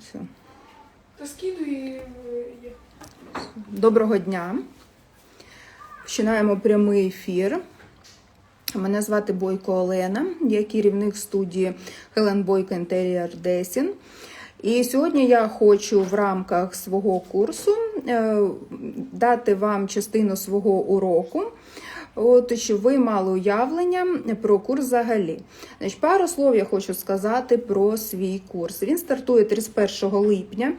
Все. Та скидуй і е, є. Доброго дня. Починаємо прямий ефір. Мене звати Бойко Олена, я керівник студії Хелен Бойко Інтеріор Десін. І сьогодні я хочу в рамках свого курсу е, дати вам частину свого уроку. От, щоб ви мали уявлення про курс взагалі. Значить, пару слов я хочу сказати про свій курс. Він стартує 31 липня.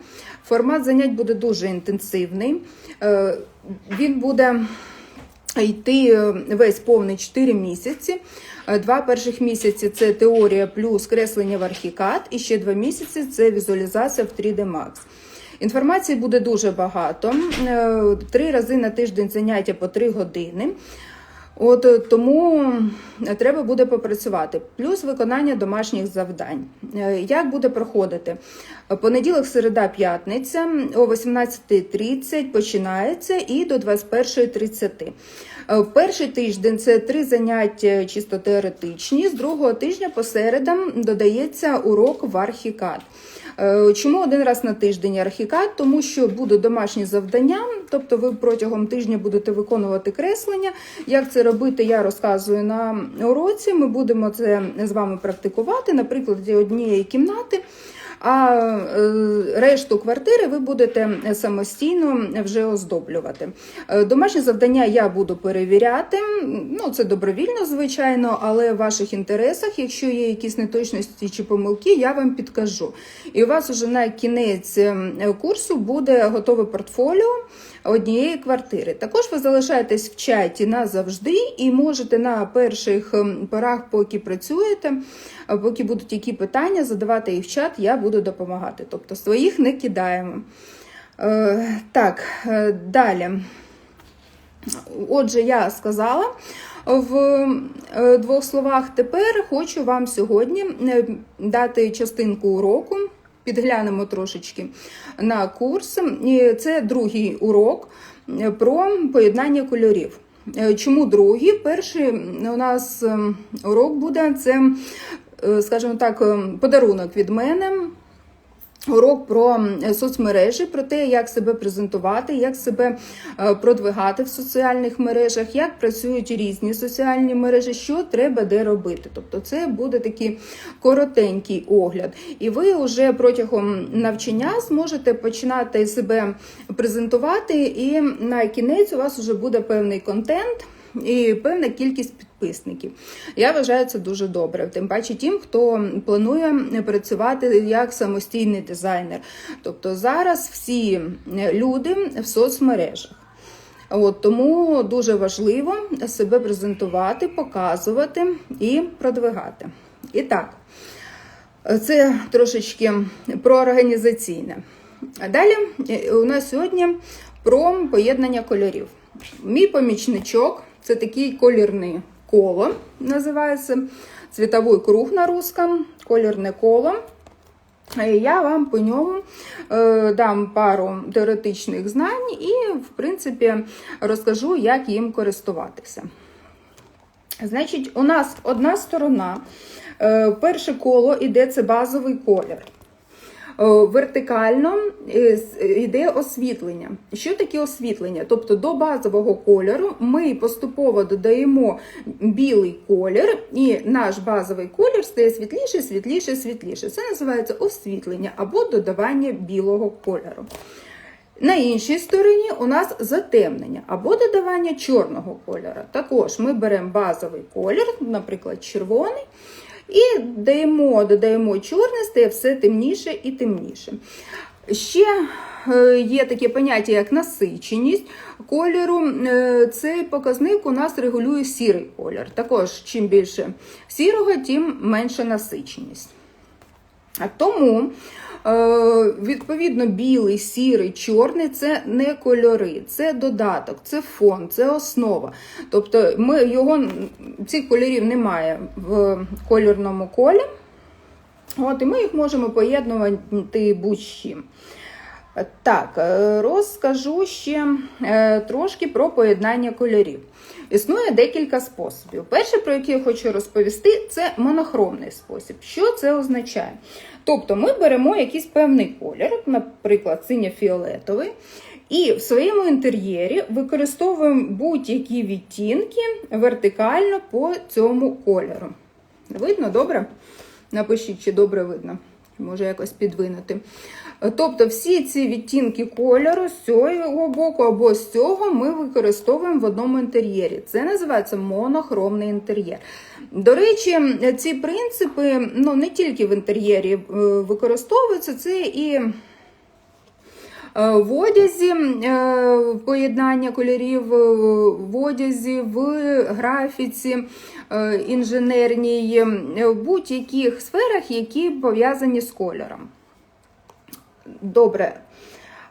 Формат занять буде дуже інтенсивний. Е, Він буде йти е, весь повний 4 місяці. Е, Два перших місяці це теорія плюс креслення в архікад, і ще два місяці це візуалізація в 3D Max. Інформації буде дуже багато. Три рази на тиждень заняття по 3 години. От е, тому треба буде попрацювати. Плюс виконання домашніх завдань. Е, Як буде проходити? Понеділок, середа, п'ятниця о 18.30 починається і до 21.30. Е, Перший тиждень це три заняття чисто теоретичні. З другого тижня по середам додається урок в архікад. Е, Чому один раз на тиждень архікад? Тому що будуть домашні завдання, тобто ви протягом тижня будете виконувати креслення. Як це робити, я розказую на уроці. Ми будемо це з вами практикувати на прикладі однієї кімнати. А е, решту квартири ви будете самостійно вже оздоблювати. Е, Домашні завдання я буду перевіряти. Ну, це добровільно, звичайно, але в ваших інтересах, якщо є якісь неточності чи помилки, я вам підкажу. І у вас уже на кінець курсу буде готове портфоліо однієї квартири. Також ви залишаєтесь в чаті назавжди і можете на перших ем, порах, поки працюєте, поки будуть які питання, задавати їх в чат, я буду допомагати. Тобто своїх не кидаємо. Е, так, е, далі. Отже, я сказала в е, двох словах. Тепер хочу вам сьогодні е, дати частинку уроку. Підглянемо трошечки на курс. Це другий урок е, про поєднання кольорів. Е, Чому другий? Перший у нас е, урок буде це, е, скажімо так, е, подарунок від мене. Урок про соцмережі, про те, як себе презентувати, як себе е, продвигати в соціальних мережах, як працюють різні соціальні мережі, що треба де робити. Тобто, це буде такий коротенький огляд. І ви вже протягом навчання зможете починати себе презентувати, і на кінець у вас вже буде певний контент. І певна кількість підписників. Я вважаю це дуже добре. Тим паче тим, хто планує працювати як самостійний дизайнер. Тобто зараз всі люди в соцмережах. От, тому дуже важливо себе презентувати, показувати і продвигати. І так, це трошечки про організаційне. Далі е, у нас сьогодні про поєднання кольорів. Мій помічничок це такий колірний коло, називається цвітовий круг на русском, колірне коло. І Я вам по ньому е, дам пару теоретичних знань і, в принципі, розкажу, як їм користуватися. Значить, у нас одна сторона, е, перше коло іде це базовий колір. Е, Вертикально е, йде освітлення. Що таке освітлення? Тобто до базового кольору ми поступово додаємо білий колір, і наш базовий колір стає світліше, світліше, світліше. Це називається освітлення або додавання білого кольору. На іншій стороні у нас затемнення або додавання чорного кольора. Також ми беремо базовий колір, наприклад, червоний, і даємо, додаємо чорне, стає все темніше і темніше. Ще е, є таке поняття, як насиченість кольору. Е, Цей показник у нас регулює сірий колір. Також, чим більше сірого, тим менша насиченість. Тому, відповідно, білий, сірий, чорний це не кольори, це додаток, це фон, це основа. Тобто ми його, цих кольорів немає в кольорному колі. От, і ми їх можемо поєднувати будь-чим. Так, е, розкажу ще е, трошки про поєднання кольорів. Існує декілька способів. Перше, про який я хочу розповісти, це монохромний спосіб. Що це означає? Тобто ми беремо якийсь певний колір, наприклад, синьо-фіолетовий, і в своєму інтер'єрі використовуємо будь-які відтінки вертикально по цьому кольору. Видно добре? Напишіть, чи добре видно. Може якось підвинути. Тобто всі ці відтінки кольору з цього боку або з цього ми використовуємо в одному інтер'єрі. Це називається монохромний інтер'єр. До речі, ці принципи ну, не тільки в інтер'єрі е, використовуються, це і е, в одязі е, поєднання кольорів, в одязі, в графіці інженерній, в будь-яких сферах, які пов'язані з кольором. Добре.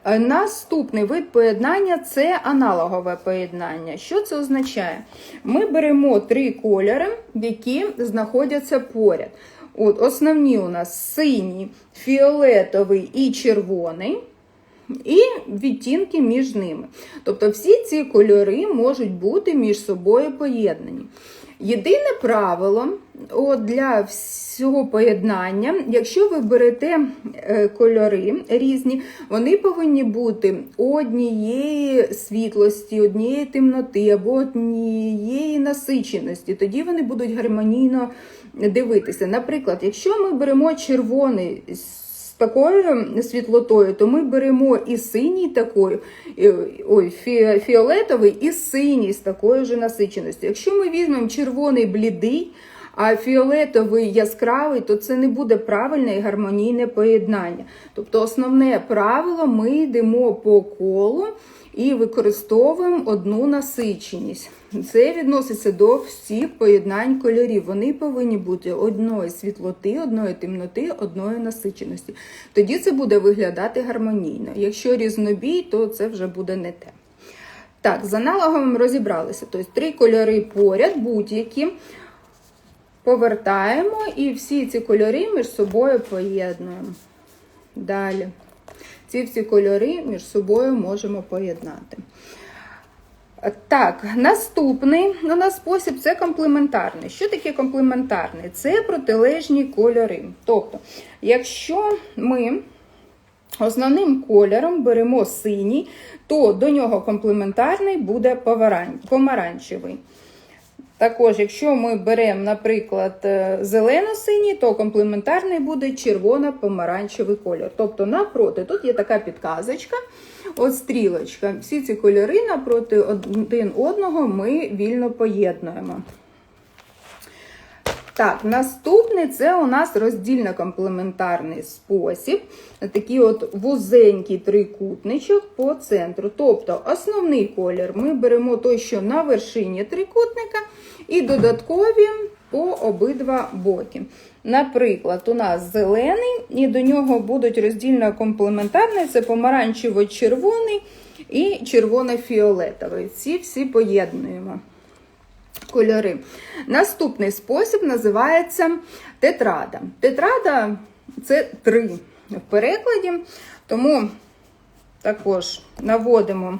Е, Наступний вид поєднання це аналогове поєднання. Що це означає? Ми беремо три кольори, які знаходяться поряд. От, Основні у нас синій, фіолетовий і червоний, і відтінки між ними. Тобто всі ці кольори можуть бути між собою поєднані. Єдине правило от для всього поєднання, якщо ви берете е, кольори різні, вони повинні бути однієї світлості, однієї темноти або однієї насиченості. Тоді вони будуть гармонійно дивитися. Наприклад, якщо ми беремо червоний такою світлотою, то ми беремо і синій такою, ой, фі- фіолетовий і синій з такою ж насиченістю. Якщо ми візьмемо червоний блідий, а фіолетовий яскравий, то це не буде правильне і гармонійне поєднання. Тобто, основне правило ми йдемо по колу і використовуємо одну насиченість. Це відноситься до всіх поєднань кольорів. Вони повинні бути одної світлоти, одної темноти, одної насиченості. Тоді це буде виглядати гармонійно. Якщо різнобій, то це вже буде не те. Так, з аналогом розібралися. Тобто три кольори поряд, будь-які. Повертаємо і всі ці кольори між собою поєднуємо. Далі. Ці всі кольори між собою можемо поєднати. Так, наступний у нас спосіб це комплементарний. Що таке комплементарний? Це протилежні кольори. Тобто, якщо ми основним кольором беремо синій, то до нього комплементарний буде помаранчевий. Також, якщо ми беремо, наприклад, е, зелено-синій, то комплементарний буде червоно-помаранчевий кольор. Тобто напроти, тут є така підказочка, от стрілочка. Всі ці кольори напроти один одного ми вільно поєднуємо. Так, наступний це у нас роздільно-комплементарний спосіб. Такий от вузенький трикутничок по центру. Тобто основний колір ми беремо той, що на вершині трикутника, і додаткові по обидва боки. Наприклад, у нас зелений, і до нього будуть роздільно-комплементарний, це помаранчево-червоний і червоно-фіолетовий. Ці всі поєднуємо кольори. Наступний спосіб називається тетрада. Тетрада це три в перекладі, тому також наводимо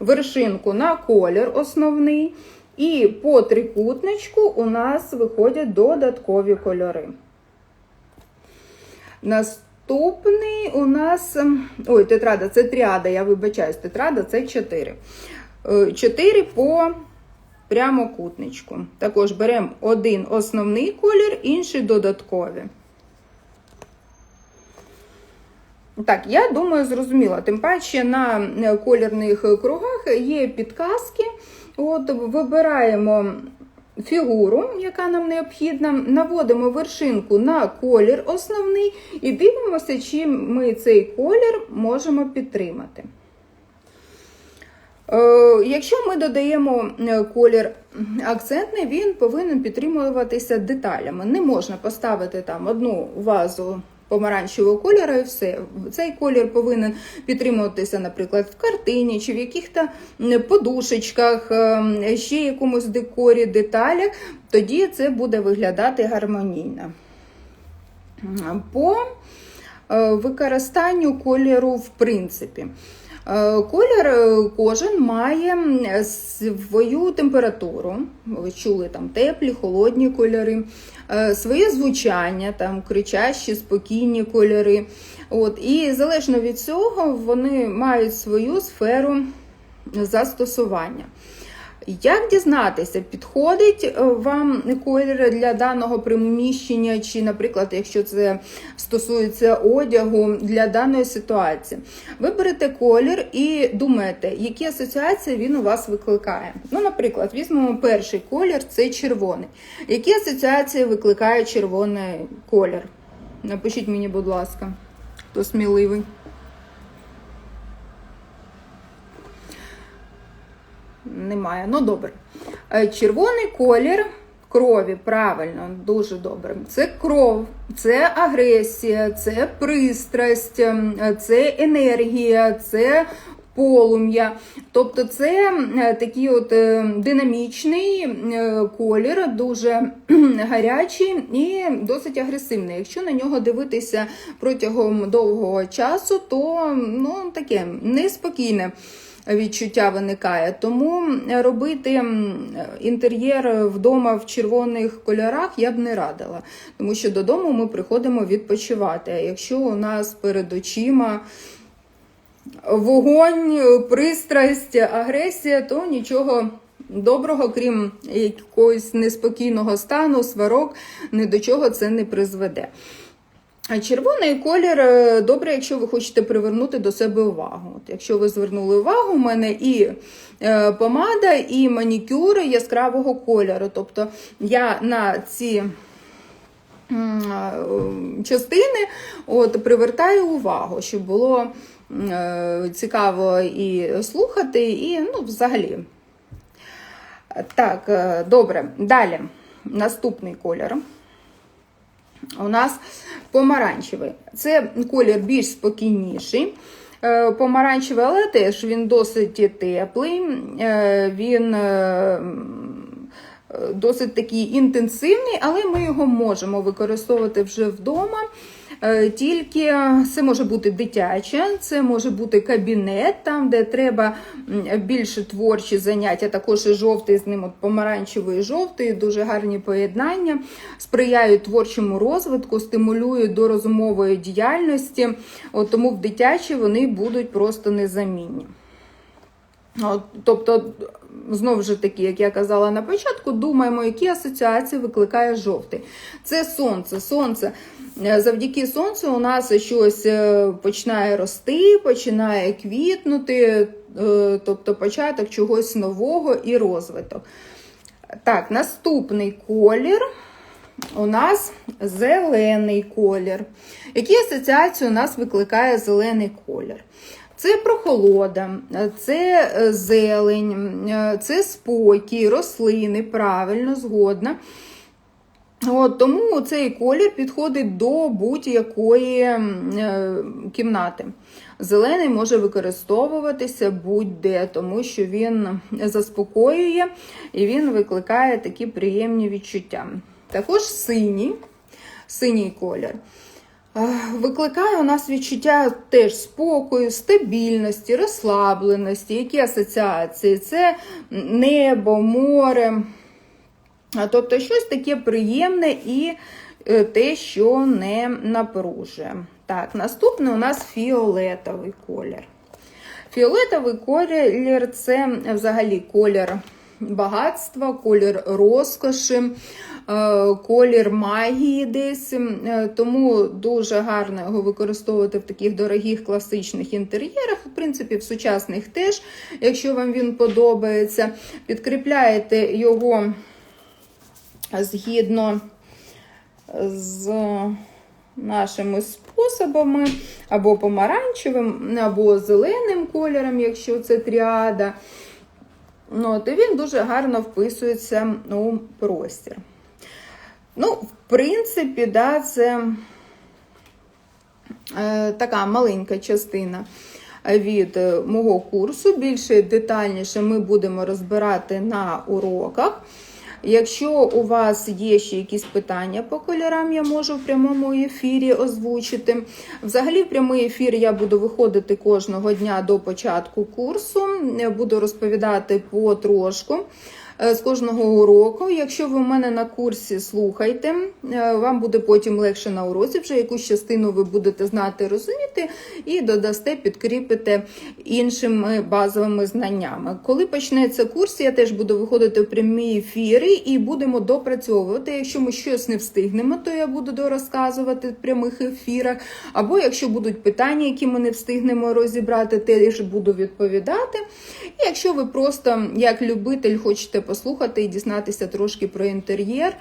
вершинку на колір основний, і по трикутничку у нас виходять додаткові кольори. Наступний у нас. Ой, тетрада, це тріада, я вибачаюсь, тетрада це 4. 4 по прямокутничку. Також беремо один основний колір, інший додаткові. Так, я думаю, зрозуміла. Тим паче на е, колірних кругах є підказки. От Вибираємо фігуру, яка нам необхідна, наводимо вершинку на колір основний і дивимося, чи ми цей колір можемо підтримати. Е, Якщо ми додаємо е, колір акцентний, він повинен підтримуватися деталями. Не можна поставити там одну вазу помаранчевого кольору і все. Цей колір повинен підтримуватися, наприклад, в картині чи в яких-то подушечках, е, ще якомусь декорі, деталях. Тоді це буде виглядати гармонійно. По е, використанню кольору в принципі. Е, Колір е, кожен має свою температуру. Ви чули там теплі, холодні кольори, е, своє звучання, там кричащі, спокійні кольори. От, і залежно від цього вони мають свою сферу застосування. Як дізнатися, підходить е, вам колір для даного приміщення, чи, наприклад, якщо це стосується одягу для даної ситуації? Ви берете колір і думаєте, які асоціації він у вас викликає. Ну, наприклад, візьмемо перший колір це червоний. Які асоціації викликає червоний колір? Напишіть мені, будь ласка, хто сміливий. Немає. Ну добре. Е, Червоний колір крові, правильно, дуже добре. Це кров, це агресія, це пристрасть, ем, це енергія, це полум'я. Тобто це е, такий от е, динамічний е, колір, дуже гарячий і досить агресивний. Якщо на нього дивитися протягом довгого часу, то ну, таке неспокійне відчуття виникає. Тому робити інтер'єр вдома в червоних кольорах я б не радила, тому що додому ми приходимо відпочивати. А якщо у нас перед очима вогонь, пристрасть, агресія, то нічого. Доброго, крім якогось неспокійного стану, сварок, ні до чого це не призведе. Червоний колір е, добре, якщо ви хочете привернути до себе увагу. От якщо ви звернули увагу, у мене і е, помада, і манікюр яскравого кольору. Тобто я на ці частини от, привертаю увагу, щоб було е, цікаво і слухати, і ну, взагалі. Так, добре. Далі. Наступний колір у нас помаранчевий. Це колір більш спокійніший. Е, Помаранчевий, але теж він досить теплий, е, він е, досить такий інтенсивний, але ми його можемо використовувати вже вдома. Е, Тільки це може бути дитяче, це може бути кабінет, там, де треба більше творчі заняття, також і жовтий з ним, от помаранчевий жовтий, дуже гарні поєднання, сприяють творчому розвитку, стимулюють до розумової діяльності, от, тому в дитячі вони будуть просто незамінні. От, Тобто, знову ж таки, як я казала на початку, думаємо, які асоціації викликає жовтий. Це сонце. Сонце. Е, Завдяки сонцю у нас щось е, починає рости, починає квітнути, е, тобто початок чогось нового і розвиток. Так, наступний колір у нас зелений колір. Які асоціації у нас викликає зелений колір? Це прохолода, це зелень, це спокій, рослини, правильно, згодна. От, тому цей колір підходить до будь-якої е, кімнати. Зелений може використовуватися будь-де, тому що він заспокоює і він викликає такі приємні відчуття. Також синій, синій колір. Е, Викликає у нас відчуття теж спокою, стабільності, розслабленості, які асоціації? Це небо, море. Тобто щось таке приємне і е, те, що не напружує. Так, наступний у нас фіолетовий колір. Фіолетовий колір це взагалі колір багатства, колір розкоші, е, колір магії десь. Е, Тому дуже гарно його використовувати в таких дорогих класичних інтер'єрах, в принципі, в сучасних теж, якщо вам він подобається. Підкріпляєте його згідно з нашими способами, або помаранчевим, або зеленим кольором, якщо це тріада. Ну, і він дуже гарно вписується у простір. Ну, в принципі, да, це е, така маленька частина від мого курсу. Більше детальніше ми будемо розбирати на уроках. Якщо у вас є ще якісь питання по кольорам, я можу в прямому ефірі озвучити. Взагалі, в прямий ефір я буду виходити кожного дня до початку курсу. Буду розповідати потрошку з кожного уроку. Якщо ви в мене на курсі слухайте, е, вам буде потім легше на уроці, вже якусь частину ви будете знати, розуміти, і додасте, підкріпите іншими базовими знаннями. Коли почнеться курс, я теж буду виходити в прямі ефіри і будемо допрацьовувати. Якщо ми щось не встигнемо, то я буду дорозказувати в прямих ефірах. Або якщо будуть питання, які ми не встигнемо розібрати, теж буду відповідати. І якщо ви просто як любитель хочете послухати і дізнатися трошки про інтер'єр,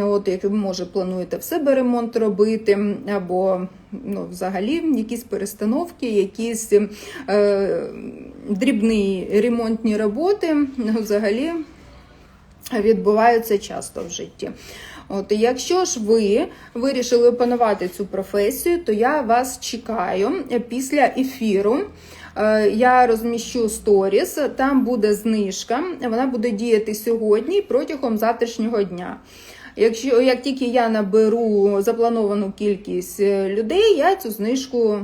от як ви може плануєте в себе ремонт робити, або ну, взагалі якісь перестановки, якісь е, дрібні ремонтні роботи, ну, взагалі відбуваються часто в житті. От, і якщо ж ви вирішили опанувати цю професію, то я вас чекаю після ефіру. Е, Я розміщу сторіс, там буде знижка, вона буде діяти сьогодні протягом завтрашнього дня. Якщо як тільки я наберу заплановану кількість е, людей, я цю знижку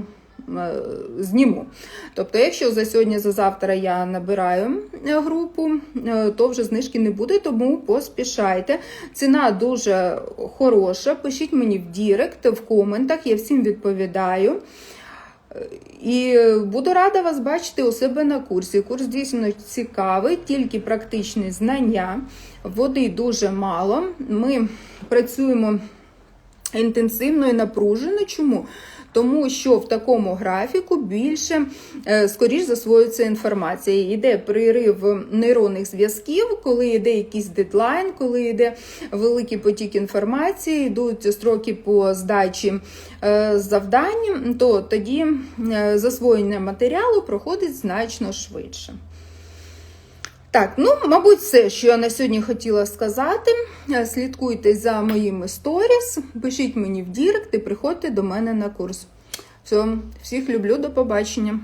е, зніму. Тобто, якщо за сьогодні, за завтра я набираю групу, то вже знижки не буде, тому поспішайте. Ціна дуже хороша. Пишіть мені в Дірект, в коментах, я всім відповідаю. І буду рада вас бачити у себе на курсі. Курс дійсно цікавий, тільки практичні знання. Води дуже мало. Ми працюємо інтенсивно і напружено. Чому? Тому що в такому графіку більше, е, скоріш засвоюється інформація. Йде пририв нейронних зв'язків, коли йде якийсь дедлайн, коли йде великий потік інформації, йдуть строки по здачі е, завдань, то тоді е, засвоєння матеріалу проходить значно швидше. Так, ну, мабуть, все, що я на сьогодні хотіла сказати. Е, Слідкуйте за моїми сторіс, пишіть мені в Дірект і приходьте до мене на курс. Все, всіх люблю, до побачення.